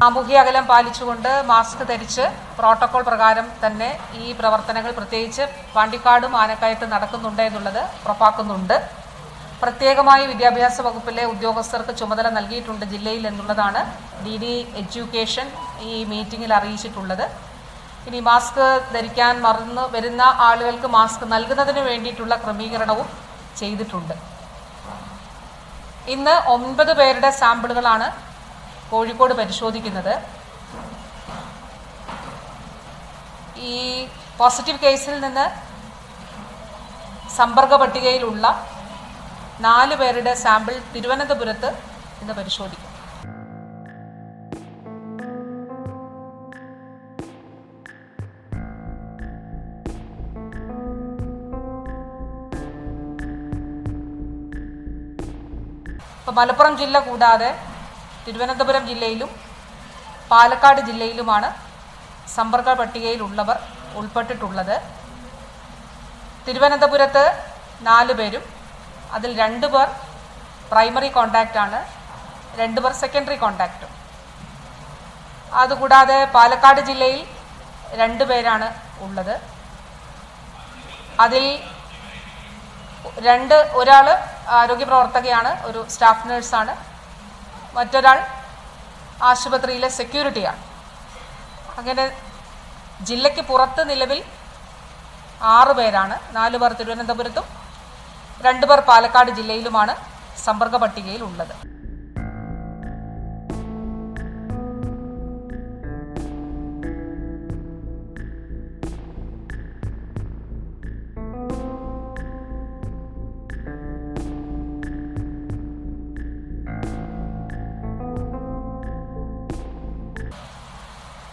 സാമൂഹ്യ അകലം പാലിച്ചുകൊണ്ട് മാസ്ക് ധരിച്ച് പ്രോട്ടോകോൾ പ്രകാരം തന്നെ ഈ പ്രവർത്തനങ്ങൾ പ്രത്യേകിച്ച് പാണ്ടിക്കാടും ആനക്കയത്ത് നടക്കുന്നുണ്ട് എന്നുള്ളത് ഉറപ്പാക്കുന്നുണ്ട്. പ്രത്യേകമായി വിദ്യാഭ്യാസ വകുപ്പിലെ ഉദ്യോഗസ്ഥർക്ക് ചുമതല നൽകിയിട്ടുണ്ട് ജില്ലയിൽ എന്നുള്ളതാണ് ഡി ഡി എഡ്യൂക്കേഷൻ ഈ മീറ്റിംഗിൽ അറിയിച്ചിട്ടുള്ളത്. ഇനി മാസ്ക് ധരിക്കാൻ മറന്നു വരുന്ന ആളുകൾക്ക് മാസ്ക് നൽകുന്നതിന് വേണ്ടിയിട്ടുള്ള ക്രമീകരണവും ചെയ്തിട്ടുണ്ട്. ഇന്ന് ഒൻപത് പേരുടെ സാമ്പിളുകളാണ് കോഴിക്കോട് പരിശോധിക്കുന്നത്. ഈ പോസിറ്റീവ് കേസിൽ നിന്ന് സമ്പർക്ക പട്ടികയിലുള്ള നാല് പേരുടെ സാമ്പിൾ തിരുവനന്തപുരത്ത് ഇന്ന് പരിശോധിക്കും. മലപ്പുറം ജില്ല കൂടാതെ തിരുവനന്തപുരം ജില്ലയിലും പാലക്കാട് ജില്ലയിലുമാണ് സമ്പർക്ക പട്ടികയിലുള്ളവർ ഉൾപ്പെട്ടിട്ടുള്ളത്. തിരുവനന്തപുരത്ത് നാല് പേരും അതിൽ രണ്ട് പേർ പ്രൈമറി കോണ്ടാക്റ്റാണ് രണ്ട് പേർ സെക്കൻഡറി കോണ്ടാക്റ്റും അതുകൂടാതെ പാലക്കാട് ജില്ലയിൽ രണ്ട് പേരാണ് ഉള്ളത്. അതിൽ രണ്ട് ഒരാൾ ആരോഗ്യ പ്രവർത്തകയാണ് ഒരു സ്റ്റാഫ് നേഴ്സാണ്. മറ്റൊരാൾ ആശുപത്രിയിലെ സെക്യൂരിറ്റിയാണ്. അങ്ങനെ ജില്ലയ്ക്ക് പുറത്ത് നിലവിൽ ആറ് പേരാണ്. നാല് പേർ തിരുവനന്തപുരത്തും രണ്ട് പേർ പാലക്കാട് ജില്ലയിലുമാണ് സമ്പർക്ക പട്ടികയിൽ ഉള്ളത്.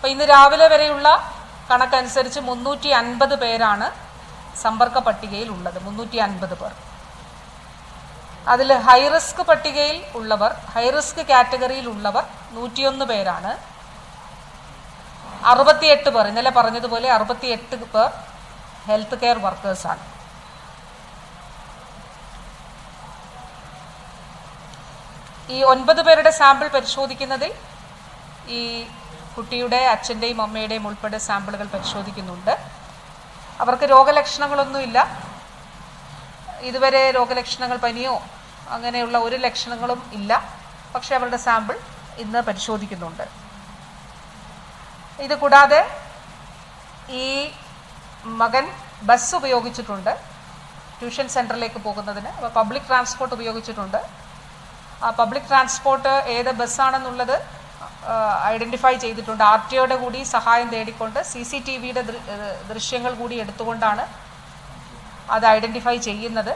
അപ്പോൾ ഇന്ന് രാവിലെ വരെയുള്ള കണക്കനുസരിച്ച് മുന്നൂറ്റി അൻപത് പേരാണ് സമ്പർക്ക പട്ടികയിൽ ഉള്ളത്. മുന്നൂറ്റി അൻപത് പേർ. അതിൽ ഹൈ റിസ്ക് പട്ടികയിൽ ഉള്ളവർ ഹൈ റിസ്ക് കാറ്റഗറിയിൽ ഉള്ളവർ നൂറ്റിയൊന്ന് പേരാണ്. അറുപത്തിയെട്ട് പേർ ഇന്നലെ പറഞ്ഞതുപോലെ അറുപത്തിയെട്ട് പേർ ഹെൽത്ത് കെയർ വർക്കേഴ്സാണ് ഈ ഒൻപത് പേരുടെ സാമ്പിൾ പരിശോധിക്കുന്നതിൽ ഈ കുട്ടിയുടെ അച്ഛന്റെയും അമ്മയുടെയും ഉൾപ്പെടെ സാമ്പിളുകൾ പരിശോധിക്കുന്നുണ്ട്. അവർക്ക് രോഗലക്ഷണങ്ങളൊന്നുമില്ല. ഇതുവരെ രോഗലക്ഷണങ്ങൾ പനിയോ അങ്ങനെയുള്ള ഒരു ലക്ഷണങ്ങളും ഇല്ല. പക്ഷേ അവരുടെ സാമ്പിൾ ഇന്ന് പരിശോധിക്കുന്നുണ്ട്. ഇത് കൂടാതെ ഈ മകൻ ബസ് ഉപയോഗിച്ചിട്ടുണ്ട്. ട്യൂഷൻ സെന്ററിലേക്ക് പോകുന്നതിന്. അപ്പോൾ പബ്ലിക് ട്രാൻസ്പോർട്ട് ഉപയോഗിച്ചിട്ടുണ്ട്. ആ പബ്ലിക് ട്രാൻസ്പോർട്ട് ഏത് ബസ്സാണെന്നുള്ളത് ഐഡന്റിഫൈ ചെയ്തിട്ടുണ്ട്. ആർ ടി ഒയുടെ കൂടി സഹായം തേടിക്കൊണ്ട് സി സി ടി വിയുടെ ദൃശ്യങ്ങൾ കൂടി എടുത്തുകൊണ്ടാണ് അത് ഐഡന്റിഫൈ ചെയ്യുന്നത്.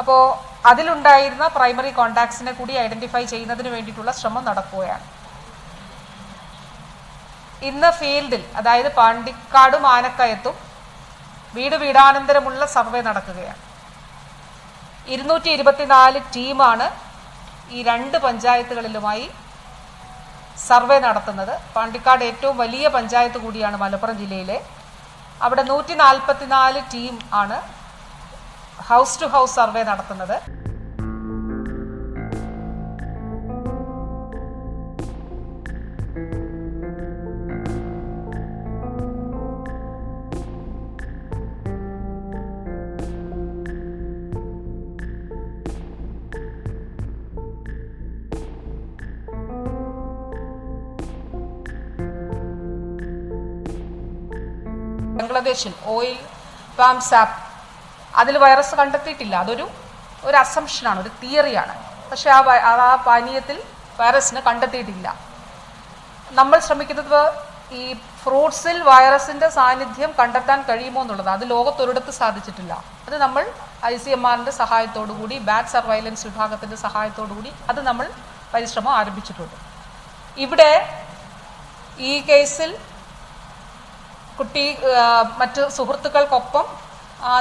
അപ്പോൾ അതിലുണ്ടായിരുന്ന പ്രൈമറി കോണ്ടാക്ട്സിനെ കൂടി ഐഡന്റിഫൈ ചെയ്യുന്നതിന് വേണ്ടിയിട്ടുള്ള ശ്രമം നടക്കുകയാണ്. ഇന്ന് ഫീൽഡിൽ അതായത് പാണ്ടിക്കാടും ആനക്കയത്തും വീട് വീടാനന്തരമുള്ള സർവേ നടക്കുകയാണ്. ഇരുന്നൂറ്റി ഇരുപത്തിനാല് ടീമാണ് ഈ രണ്ട് പഞ്ചായത്തുകളിലുമായി സർവേ നടത്തുന്നത്. പാണ്ടിക്കാട് ഏറ്റവും വലിയ പഞ്ചായത്ത് കൂടിയാണ് മലപ്പുറം ജില്ലയിലെ. അവിടെ നൂറ്റി ടീം ആണ് ഹൗസ് ടു ഹൗസ് സർവേ നടത്തുന്നത്. ബംഗ്ലാദേശിൽ ഓയിൽ പാം സാപ്പ് അതിൽ വൈറസ് കണ്ടെത്തിയിട്ടില്ല. അതൊരു ഒരു അസംഷനാണ് ഒരു തിയറിയാണ് പക്ഷെ ആ ആ പാനീയത്തിൽ വൈറസിന് കണ്ടെത്തിയിട്ടില്ല. നമ്മൾ ശ്രമിക്കുന്നത് ഈ ഫ്രൂട്ട്സിൽ വൈറസിന്റെ സാന്നിധ്യം കണ്ടെത്താൻ കഴിയുമോ എന്നുള്ളത്. അത് ലോകത്തൊരിടത്ത് സാധിച്ചിട്ടില്ല. അത് നമ്മൾ ഐ സി എം ആറിന്റെ സഹായത്തോടു കൂടി ബാറ്റ് സർവൈലൻസ് വിഭാഗത്തിന്റെ സഹായത്തോടു കൂടി അത് നമ്മൾ പരിശ്രമം ആരംഭിച്ചിട്ടുണ്ട്. ഇവിടെ ഈ കേസിൽ കുട്ടി മറ്റു സുഹൃത്തുക്കൾക്കൊപ്പം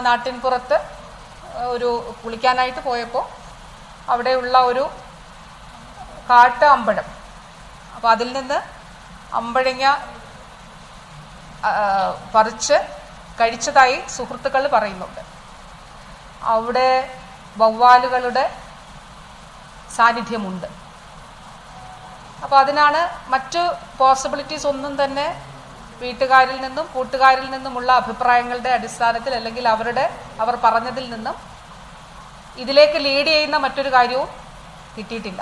നാട്ടിൻപുറത്ത് ഒരു കുളിക്കാനായിട്ട് പോയപ്പോൾ അവിടെയുള്ള ഒരു കാട്ട് അമ്പഴം അപ്പോൾ അതിൽ നിന്ന് അമ്പഴങ്ങ പറിച്ച് കഴിച്ചതായി സുഹൃത്തുക്കൾ പറയുന്നുണ്ട്. അവിടെ വവ്വാലുകളുടെ സാന്നിധ്യമുണ്ട്. അപ്പോൾ അതിനാണ് മറ്റു പോസിബിലിറ്റീസ് ഒന്നും തന്നെ വീട്ടുകാരിൽ നിന്നും കൂട്ടുകാരിൽ നിന്നുമുള്ള അഭിപ്രായങ്ങളുടെ അടിസ്ഥാനത്തിൽ അല്ലെങ്കിൽ അവരുടെ അവർ പറഞ്ഞതിൽ നിന്നും ഇതിലേക്ക് ലീഡ് ചെയ്യുന്ന മറ്റൊരു കാര്യവും കിട്ടിയിട്ടില്ല.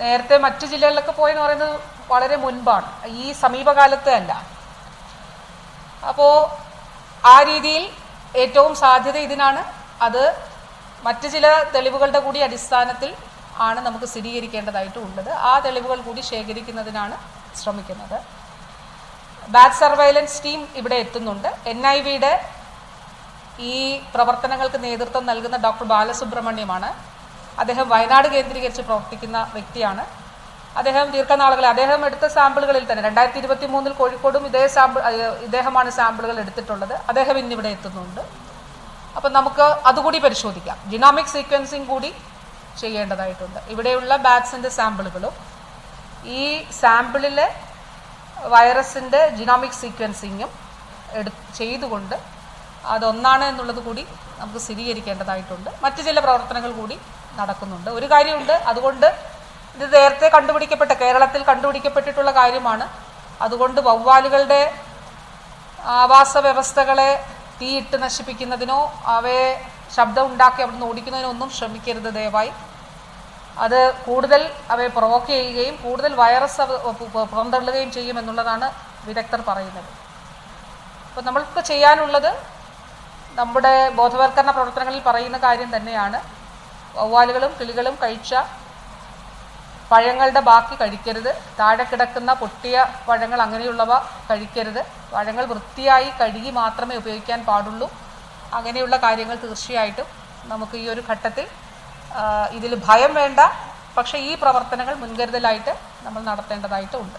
നേരത്തെ മറ്റു ജില്ലകളിലൊക്കെ പോയെന്ന് പറയുന്നത് വളരെ മുൻപാണ്. ഈ സമീപകാലത്ത് അല്ല. അപ്പോൾ ആ രീതിയിൽ ഏറ്റവും സാധ്യത ഇതിനാണ്. അത് മറ്റു ചില തെളിവുകളുടെ കൂടി അടിസ്ഥാനത്തിൽ ആണ് നമുക്ക് സ്ഥിരീകരിക്കേണ്ടതായിട്ടും ഉള്ളത്. ആ തെളിവുകൾ കൂടി ശേഖരിക്കുന്നതിനാണ് ശ്രമിക്കുന്നത്. ബാറ്റ് സർവൈലൻസ് ടീം ഇവിടെ എത്തുന്നുണ്ട്. എൻ ഐ വിയുടെ ഈ പ്രവർത്തനങ്ങൾക്ക് നേതൃത്വം നൽകുന്ന ഡോക്ടർ ബാലസുബ്രഹ്മണ്യമാണ്. അദ്ദേഹം വയനാട് കേന്ദ്രീകരിച്ച് പ്രവർത്തിക്കുന്ന വ്യക്തിയാണ്. അദ്ദേഹം ദീർഘനാളുകളിൽ അദ്ദേഹം എടുത്ത സാമ്പിളുകളിൽ തന്നെ രണ്ടായിരത്തി ഇരുപത്തി മൂന്നിൽ കോഴിക്കോടും ഇതേ സാമ്പിൾ ഇദ്ദേഹമാണ് സാമ്പിളുകൾ എടുത്തിട്ടുള്ളത്. അദ്ദേഹം ഇന്നിവിടെ എത്തുന്നുണ്ട്. അപ്പം നമുക്ക് അതുകൂടി പരിശോധിക്കാം. ജിനോമിക് സീക്വൻസിങ് കൂടി ചെയ്യേണ്ടതായിട്ടുണ്ട്. ഇവിടെയുള്ള ബാറ്റ്സിന്റെ സാമ്പിളുകളും ഈ സാമ്പിളിലെ വൈറസിന്റെ ജിനോമിക് സീക്വൻസിങ്ങും എടു ചെയ്തുകൊണ്ട് അതൊന്നാണ് എന്നുള്ളത് കൂടി നമുക്ക് സ്ഥിരീകരിക്കേണ്ടതായിട്ടുണ്ട്. മറ്റു ചില പ്രവർത്തനങ്ങൾ കൂടി നടക്കുന്നുണ്ട്. ഒരു കാര്യമുണ്ട് അതുകൊണ്ട് ഇത് നേരത്തെ കണ്ടുപിടിക്കപ്പെട്ട കേരളത്തിൽ കണ്ടുപിടിക്കപ്പെട്ടിട്ടുള്ള കാര്യമാണ്. അതുകൊണ്ട് വവ്വാലുകളുടെ ആവാസ വ്യവസ്ഥകളെ തീയിട്ട് നശിപ്പിക്കുന്നതിനോ അവയെ ശബ്ദം ഉണ്ടാക്കി അവിടുന്ന് ഓടിക്കുന്നതിനോ ഒന്നും ശ്രമിക്കരുത് ദയവായി. അത് കൂടുതൽ അവയെ പ്രൊവോക്ക് ചെയ്യുകയും കൂടുതൽ വൈറസ് പുറന്തള്ളുകയും ചെയ്യും എന്നുള്ളതാണ് വിദഗ്ധർ പറയുന്നത്. അപ്പോൾ നമ്മൾക്ക് ചെയ്യാനുള്ളത് നമ്മുടെ ബോധവൽക്കരണ പ്രവർത്തനങ്ങളിൽ പറയുന്ന കാര്യം തന്നെയാണ്. വവ്വാലുകളും കിളികളും കഴിച്ച പഴങ്ങളുടെ ബാക്കി കഴിക്കരുത്. താഴെ കിടക്കുന്ന പൊട്ടിയ പഴങ്ങൾ അങ്ങനെയുള്ളവ കഴിക്കരുത്. പഴങ്ങൾ വൃത്തിയായി കഴുകി മാത്രമേ ഉപയോഗിക്കാൻ പാടുള്ളൂ. അങ്ങനെയുള്ള കാര്യങ്ങൾ തീർച്ചയായിട്ടും നമുക്ക് ഈ ഒരു ഘട്ടത്തിൽ ഇതിൽ ഭയം വേണ്ട. പക്ഷേ ഈ പ്രവർത്തനങ്ങൾ മുൻകരുതലായിട്ട് നമ്മൾ നടത്തേണ്ടതായിട്ടുണ്ട്.